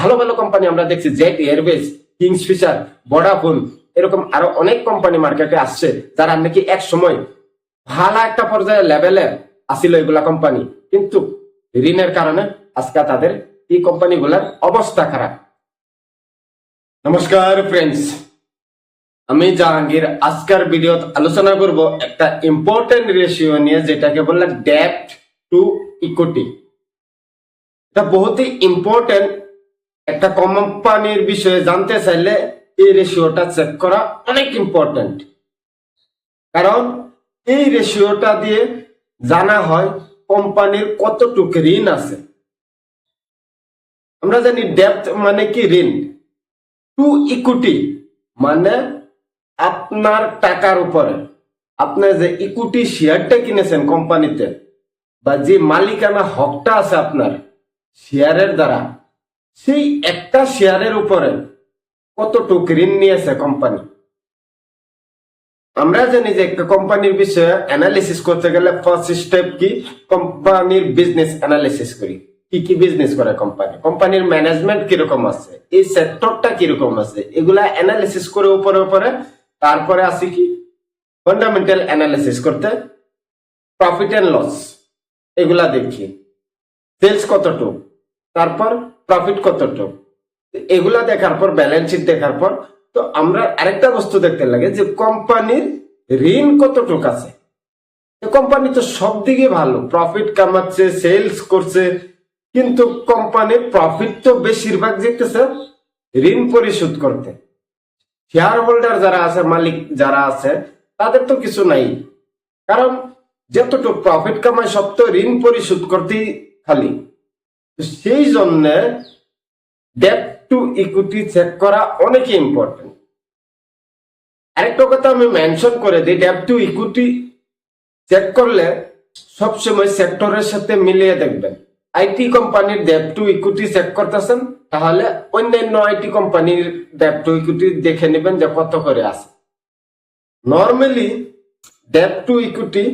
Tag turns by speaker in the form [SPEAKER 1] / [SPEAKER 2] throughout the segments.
[SPEAKER 1] ভালো ভালো কোম্পানি আমরা দেখছি, Jet Airways Kings Fisher Vodafone, এরকম আরও অনেক কোম্পানি মার্কেটে আসছে, যারা নাকি এক সময় ভালো একটা পর্যায়ে লেভেলে আসিল এগুলা কোম্পানি কিন্তু ঋণের কারণে আজকে তাদের এই কোম্পানিগুলার অবস্থা খারাপ। নমস্কার ফ্রেন্ডস আমি জাহাঙ্গীর। আজকের ভিডিও আলোচনা করব একটা ইম্পর্টেন্ট রেশিও নিয়ে, যেটাকে বললে ডেপ্ট টু ইকুইটি এটা বহুতই ইম্পর্টেন্ট একটা কোম্পানির বিষয়ে জানতে চাইলে এই রেশিওটা চেক করা অনেক ইম্পর্টেন্ট কারণ এই রেশিওটা দিয়ে জানা হয় কোম্পানির কতটুকু ঋণ আছে। আমরা জানি ডেপ্থ মানে কি ঋণ? টু ইকুইটি মানে আপনার টাকার উপরে। আপনি যে ইকুইটি শেয়ারটা কিনেছেন কোম্পানিতে বা যে মালিকানা হকটা আছে আপনার শেয়ারের দ্বারা সেই একটা শেয়ারের উপরে কতটুকু ঋণ নিয়েছে কোম্পানি আমরা জানি যে একটা কোম্পানির বিষয়ে অ্যানালিসিস করতে গেলে ফার্স্ট স্টেপ কি? কোম্পানির বিজনেস অ্যানালিসিস করি। কি কি বিজনেস করে কোম্পানি কোম্পানির ম্যানেজমেন্ট কীরকম আছে? এই সেক্টরটা কীরকম আছে? এগুলা অ্যানালিসিস করে উপরে উপরে, তারপরে আসি কি? ফান্ডামেন্টাল অ্যানালিসিস করতে। প্রফিট অ্যান্ড লস এগুলা দেখি। সেলস কতটুক? তারপর প্রফিট কতটুক? এগুলা দেখার পর ব্যালেন্স শিট দেখার পর, তো আমরা আরেকটা বস্তু দেখতে লাগে যে কোম্পানির ঋণ কতটুক আছে। কোম্পানি তো সব দিকে ভালো প্রফিট কামাচ্ছে সেলস করছে, কিন্তু কোম্পানির প্রফিট তো বেশিরভাগ যেতেছে ঋণ পরিশোধ করতে। শেয়ার হোল্ডার যারা আছে, মালিক যারা আছে, তাদের তো কিছু নাই। কারণ যতটুকু প্রফিট কামায়, সব তো ঋণ পরিশোধ করতেই খালি। সেই জন্য ডেপ টু ইকুইটি চেক করা অনেক ইম্পর্টেন্ট আরেকটা কথা আমি মেনশন করে দিই ডেপ টু ইকুইটি চেক করলে সবসময় সেক্টরের সাথে মিলিয়ে দেখবেন। আইটি কোম্পানির ডেপ টু ইকুইটি চেক করতেছেন, তাহলে অন্যান্য আইটি কোম্পানির ডেপ টু ইকুইটি দেখে নেবেন যে কত করে আছে। নর্মালি ডেপ টু ইকুইটি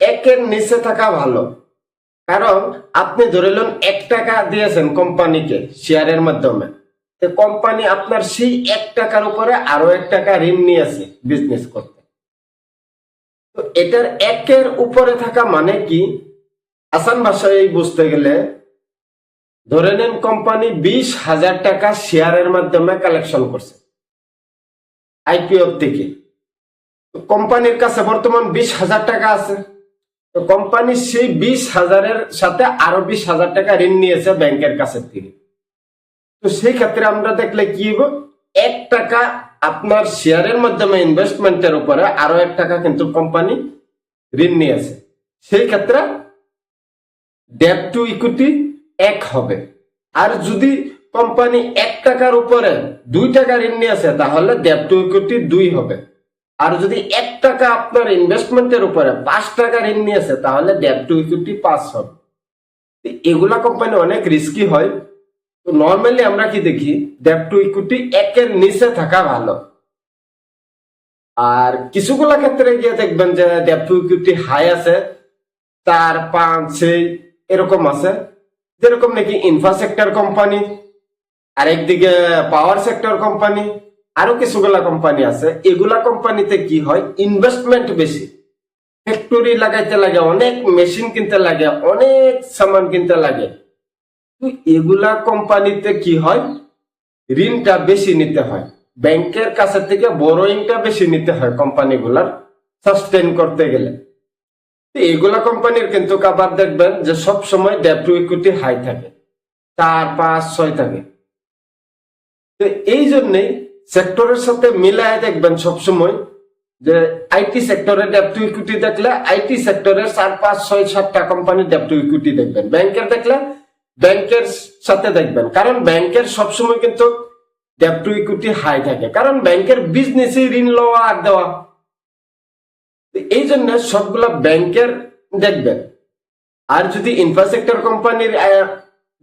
[SPEAKER 1] একের নিচে থাকা ভালো। কারণ আপনি ধরে নেন এক টাকা দিয়েছেন কোম্পানিকে শেয়ারের মাধ্যমে। কোম্পানি আপনার সেই এক টাকার উপরে আরও এক টাকা ঋণ নিয়েছে বিজনেস করতে। তো এটার একের উপরে থাকা মানে কি? আসান ভাষায় বুঝতে গেলে ধরে নেন কোম্পানি বিশ হাজার টাকা শেয়ারের মাধ্যমে কালেকশন করছে। আইপিও থেকে। কোম্পানির কাছে বর্তমান বিশ হাজার টাকা আছে। তো কোম্পানি সেই বিশ হাজারের সাথে আরও বিশ হাজার টাকা ঋণ নিয়েছে ব্যাংকের কাছে থেকে। তো সেই ক্ষেত্রে আমরা দেখলে কি হইব? এক টাকা আপনার শেয়ারের মাধ্যমে ইনভেস্টমেন্টের উপরে আরও এক টাকা কিন্তু কোম্পানি ঋণ নিয়েছে। সেই ক্ষেত্রে ডেপ টু ইকুইটি এক হবে। আর যদি কোম্পানি এক টাকার উপরে দুই টাকা ঋণ নিয়েছে, তাহলে ডেপ টু ইকুইটি দুই হবে। আর যদি এক টাকা আপনার ইনভেস্টমেন্টের উপরে পাঁচ টাকা ঋণ নিয়েছে, তাহলে ডেপ টু ইকুইটি পাঁচ হবে। এগুলা কোম্পানি অনেক রিস্কি হয়। তো নর্মালি আমরা কি দেখি ডেপ টু ইকুইটি একের নিচে থাকা ভালো। আর কিছুগুলা ক্ষেত্রে গিয়ে দেখবেন যে ডেপ টু ইকুইটি হাই আছে চার পাঁচ, ছয় এরকম আছে। যেরকম নাকি ইনফ্রাস্ট্রাকচার কোম্পানি আরেকদিকে পাওয়ার সেক্টর কোম্পানি আরও কিছুগুলা কোম্পানি আছে। এগুলা কোম্পানিতে কি হয়? ইনভেস্টমেন্ট বেশি। ফ্যাক্টরি লাগাইতে লাগে, অনেক মেশিন কিনতে লাগে, অনেক সামান কিনতে লাগে। এগুলা কোম্পানিতে কি হয়? ঋণটা বেশি নিতে হয়। ব্যাংকের কাছে থেকে বড়োইংটা বেশি নিতে হয় কোম্পানিগুলার সাস্টেন করতে গেলে। এগুলা কোম্পানির কিন্তু আবার দেখবেন যে সব সময় ডেপ টু ইকুইটি হাই থাকে। চার, পাঁচ, ছয় থাকে। তো এই জন্যই সেক্টরের সাথে মিলায় দেখবেন সবসময় যে আইটি সেক্টরে ডেপ টু ইকুইটি দেখলে আইটি সেক্টরের চার, পাঁচ, ছয়, সাতটা কোম্পানির ডেপ টু ইকুইটি দেখবেন। ব্যাংকের দেখলে ব্যাংকের সাথে দেখবেন। কারণ ব্যাংকের সবসময় কিন্তু ডেপ টু ইকুইটি হাই থাকে। কারণ ব্যাংকের বিজনেসে ঋণ লওয়া আর দেওয়া। এই জন্য সবগুলা ব্যাংকের দেখবেন। আর যদি ইনফ্রাস্ট্রাকচার কোম্পানির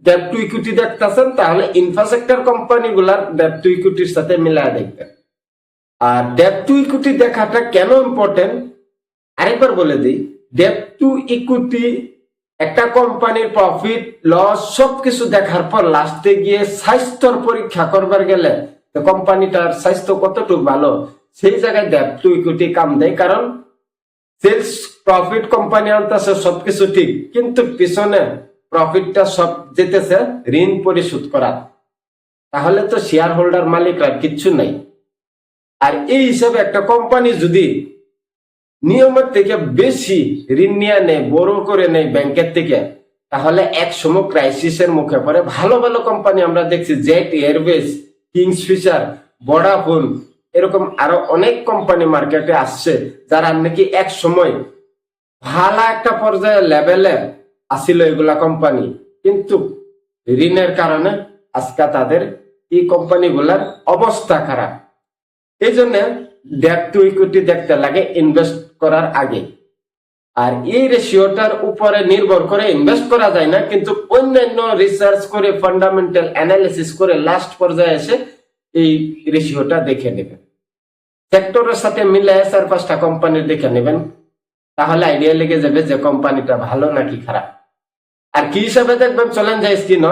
[SPEAKER 1] ডেপ টু ইকুইটি দেখতেছেন, তাহলে ইনফ্রাস্ট্রাকচার কোম্পানি গুলার ডেপ টু ইকুইটির সাথে মিলায় দেখবেন। আর ডেপ টু ইকুইটি দেখাটা কেন ইম্পর্টেন্ট আরেকবার বলে দিই ডেপ টু ইকুইটি একটা কোম্পানির প্রফিট লস সবকিছু দেখার পর লাস্টে গিয়ে স্বাস্থ্যর পরীক্ষা করবার গেলে কোম্পানিটার স্বাস্থ্য কতটুকু ভালো, সেই জায়গায় দেখ টু ইকুইটি কাম দেয়। কারণ সেলস প্রফিট কোম্পানি আনতেছে সবকিছু ঠিক, কিন্তু পিছনে প্রফিটটা সব যেতেছে ঋণ পরিশোধ করা। তাহলে তো শেয়ার হোল্ডার মালিকরা কিচ্ছু নাই। আর এই হিসাবে একটা কোম্পানি যদি নিয়মের থেকে বেশি ঋণ নিয়ে নেয়, বড় করে নেয় ব্যাংকের থেকে, তাহলে এক সময় ক্রাইসিসের মুখে পড়ে। ভালো ভালো কোম্পানি আমরা দেখছি Jet Airways Kings Fisher Vodafone এরকম আরও অনেক কোম্পানি মার্কেটে আসছে, যারা নাকি এক সময় ভালো একটা পর্যায়ে লেভেলে আসিল এগুলা কোম্পানি কিন্তু ঋণের কারণে আজকে তাদের এই কোম্পানিগুলার অবস্থা খারাপ। এই জন্য ডেট টু ইকুইটি দেখতে লাগে ইনভেস্ট করার আগে। আর এই রেশিওটার উপরে নির্ভর করে ইনভেস্ট করা যায় না, কিন্তু অন্যান্য রিসার্চ করে ফান্ডামেন্টাল অ্যানালিসিস করে লাস্ট পর্যায়ে এসে এই রেশিওটা দেখে নেবেন। সেক্টরের সাথে মিলে চার পাঁচটা কোম্পানির দেখে নেবেন। তাহলে আইডিয়া লেগে যাবে যে কোম্পানিটা ভালো নাকি খারাপ। আর কি হিসাবে দেখবেন? চলেন যাই স্ক্রিন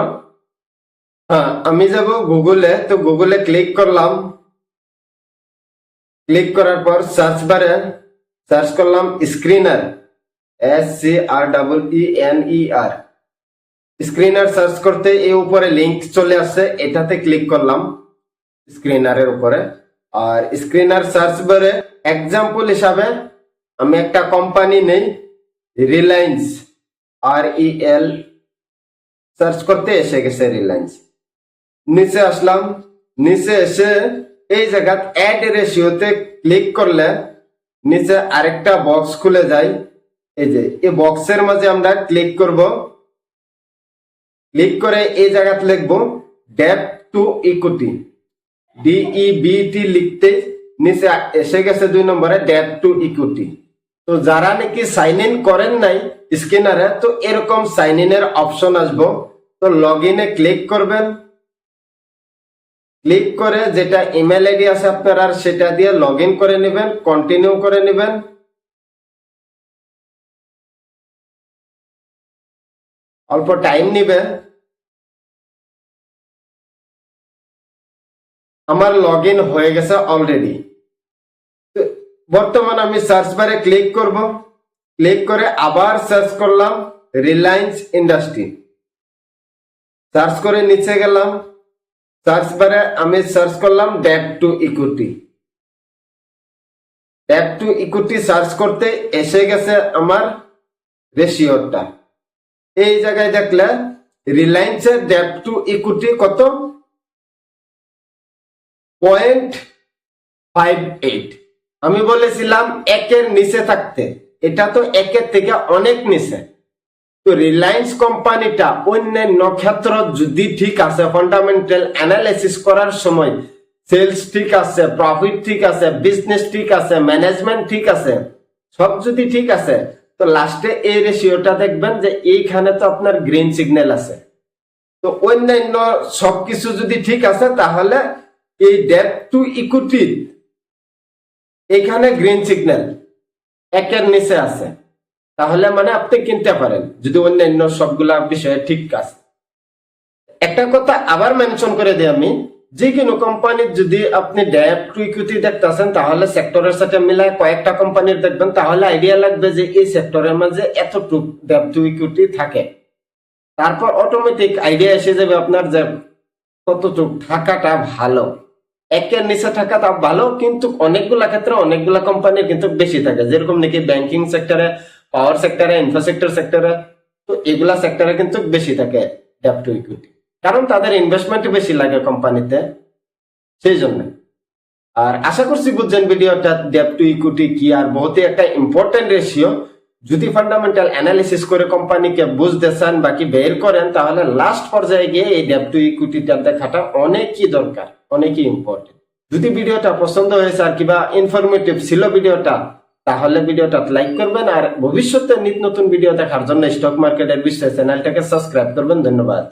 [SPEAKER 1] হ্যাঁ আমি যাব গুগলে তো গুগলে ক্লিক করলাম। ক্লিক করার পর সার্চ বারে সার্চ করলাম screener S C R double E N E R screener search করতে এই উপরে লিংক চলে আসছে, এটাতে ক্লিক করলাম স্ক্রিনারের উপরে। আর স্ক্রিনার সার্চ বারে এক্সাম্পল হিসাবে আমি একটা কোম্পানি নেই রিলায়েন্স আর ই এল সার্চ করতে এসে গেছে রিলায়েন্স নিচে আসলাম। নিচে এসে এই জায়গাত অ্যাড রেশিওতে ক্লিক করলে নিচে আরেকটা বক্স খুলে যায়। এই যে, এই বক্সের মাঝে আমরা ক্লিক করব। ক্লিক করে এই জায়গাতে লিখব ডেপ টু ইকুইটি ডিই বিটি লিখতে নিচে এসে গেছে দুই নম্বরে ডেপ টু ইকুইটি তো যারা নাকি সাইন ইন করেন নাই স্ক্যানারে তো এরকম সাইন ইনের অপশন আসব। তো লগ ইনে ক্লিক করবেন। ক্লিক করে যেটা ইমেল আইডি আছে আপনার, আর সেটা দিয়ে লগ ইন করে নেবেন কন্টিনিউ করে নেবেন। অল্প টাইম নিবে। আমার লগ ইন হয়ে গেছে অলরেডি বর্তমান আমি সার্চ বারে ক্লিক করব। ক্লিক করে আবার সার্চ করলাম রিলায়েন্স ইন্ডাস্ট্রি সার্চ করে নিচে গেলাম। সার্চ বারে আমি সার্চ করলাম debt to equity debt to equity search করতে এসে গেছে আমার রেশিওটা এই জায়গায় দেখলে রিলায়েন্সের ডেপ টু ইকুইটি কত? পয়েন্ট ফাইভ এইট আমি বলেছিলাম একের নিচে থাকতে। এটা তো একের থেকে অনেক নিচে। তো রিলায়েন্স কোম্পানিটা অন্যান্য ক্ষেত্র যদি ঠিক আছে ফান্ডামেন্টাল অ্যানালিসিস করার সময় সেলস ঠিক আছে প্রফিট ঠিক আছে বিজনেস ঠিক আছে ম্যানেজমেন্ট ঠিক আছে, সব যদি ঠিক আছে, তো লাস্টে এই রেশিওটা দেখবেন যে এইখানে তো আপনার গ্রিন সিগন্যাল আছে। তো অন্যান্য সবকিছু যদি ঠিক আছে, তাহলে এই ডেপ টু ইকুইটি এখানে গ্রিন সিগন্যাল একের নিচে আছে। তাহলে মানে আপনি কিনতে পারেন, যদি অন্যান্য সবগুলা বিষয়ে ঠিক আছে। একটা কথা আবার মেনশন করে দিই আমি, যে কোনো কোম্পানির যদি আপনি ড্যাপ টু ইকুইটি দেখতেছেন, তাহলে সেক্টরের সাথে মিলায় কয়েকটা কোম্পানির দেখবেন, তাহলে আইডিয়া লাগবে যে এই সেক্টরের মাঝে এতটুক ড্যাপ টু ইকুইটি থাকে। তারপর অটোমেটিক আইডিয়া এসে যাবে আপনার যে কতটুক থাকাটা ভালো। একের নিচে থাকা তা ভালো, কিন্তু অনেকগুলা ক্ষেত্রে অনেকগুলা কোম্পানির কিন্তু বেশি থাকে। যেরকম নাকি ব্যাংকিং সেক্টরে পাওয়ার সেক্টরে ইনফ্রাস্ট্রাকচার সেক্টরে তো এগুলা সেক্টরে কিন্তু বেশি থাকে ডেপ টু ইকুইটি কারণ তাদের ইনভেস্টমেন্ট বেশি লাগে কোম্পানিতে সেই জন্য। আর আশা করছি বুঝছেন ভিডিওটা ডেপ টু ইকুইটি কি আর বহুতই একটা ইম্পর্টেন্ট রেশিও যদি ফান্ডামেন্টাল অ্যানালিসিস করে কোম্পানিকে বুঝতে চান, বাকি বের করেন, তাহলে লাস্ট পর্যায়ে গিয়ে এই ডেপ টু ইকুইটিটা দেখাটা অনেকই দরকার। অনেকই ইম্পর্টেন্ট যদি ভিডিওটা পছন্দ হয়েছে আর কিবা ইনফরমেটিভ ছিল ভিডিওটা, তাহলে ভিডিওটা লাইক করবেন আর ভবিষ্যতে নিত্য নতুন ভিডিও দেখার জন্য স্টক মার্কেটের বিষয়ে চ্যানেলটাকে সাবস্ক্রাইব করবেন। ধন্যবাদ।